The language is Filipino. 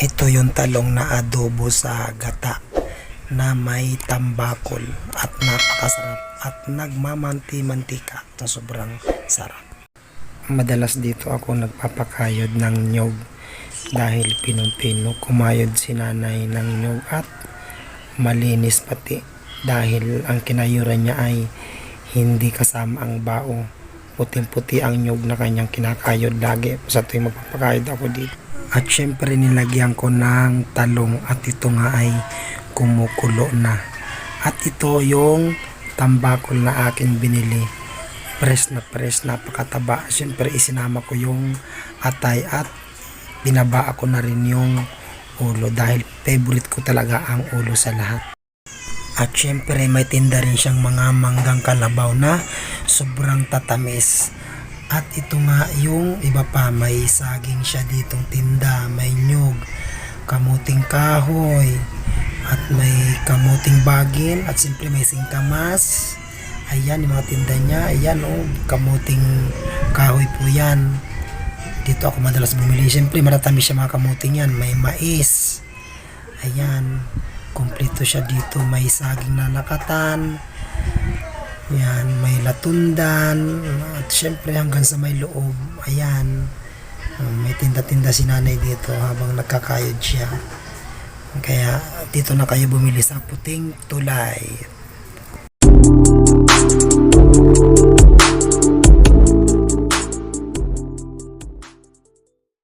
Ito yung talong na adobo sa gata na may tambakol at napakasarap at nagmamanti-mantika na sobrang sarap. Madalas dito ako nagpapakayod ng nyog dahil pinong-pino kumayod si nanay ng nyog at malinis pati dahil ang kinayuran niya ay hindi kasama ang bao. Puting-puti ang nyog na kanyang kinakayod lagi sa tuwing magpapakayod ako dito. At syempre nilagyan ko ng talong at ito nga ay kumukulo na. At ito yung tambakol na akin binili. Press na press, napakataba. Syempre isinama ko yung atay at binaba ako na rin yung ulo dahil favorite ko talaga ang ulo sa lahat. At syempre may tinda rin siyang mga manggang kalabaw na sobrang tatamis. At ito nga yung iba pa may saging siya ditong tinda, may nyug, kamuting kahoy, at may kamuting bagin, at siyempre may singkamas. Ayan yung mga tinda niya. Ayan oh, kamuting kahoy po yan. Dito ako madalas bumili. Siyempre maratamis siya mga kamuting yan. May mais. Ayan. Kompleto siya dito. May saging na nakatan. Yan. May latundan. At syempre hanggang sa may loob. Ayan. Um, May tinda-tinda si nanay dito habang nagkakayod siya. Kaya dito na kayo bumili sa puting tulay.